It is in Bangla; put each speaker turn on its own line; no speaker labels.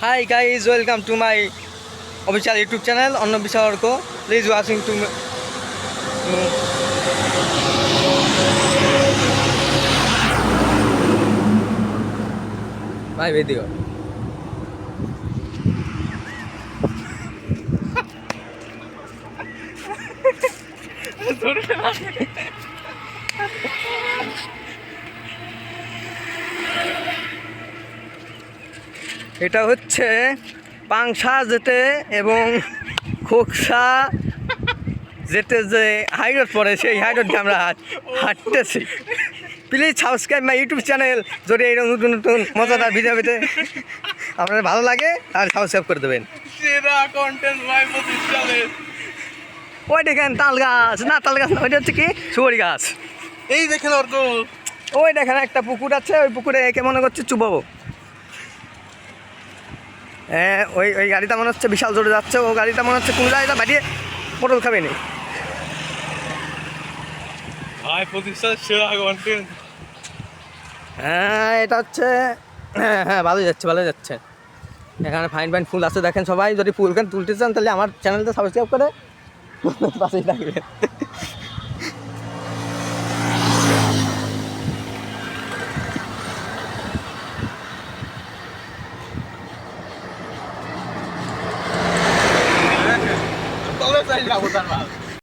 Hi guys, welcome to my official YouTube channel Anna Bisarko. Please watching to me. My video. এটা হচ্ছে পাংশা যেতে এবং খোকসা যেতে যে হাইরোড পড়ে সেই হাইরোড দিয়ে আমরা হাঁটতেছি। Please subscribe my YouTube channel যদি এইরকম নতুন নতুন মজাদার ভিডিও পেতে। আপনার ভালো লাগে আর সাবস্ক্রাইব করে দেবেন। ওই দেখেন তাল গাছ? না তাল গাছ না ওইটা হচ্ছে কি? সুবরি গাছ।
এই দেখেন অর্ক
ওই দেখেন একটা পুকুর আছে ওই পুকুরে একে মনে করছে চুবাবো। হ্যাঁ ওই ওই গাড়িটা মনে হচ্ছে বিশাল জোরে যাচ্ছে ও গাড়িটা মনে হচ্ছে কোন গাড়িটা বাড়িয়ে পটল খাবে নি। হ্যাঁ এটা হচ্ছে হ্যাঁ হ্যাঁ ভালো যাচ্ছে ভালো যাচ্ছে। এখানে ফাইন ফাইন ফুল আছে দেখেন সবাই। যদি ফুল কেন তুলতে চান তাহলে আমার চ্যানেলটা সাবস্ক্রাইব করে পাশেই থাকবেন।
aplauso armado.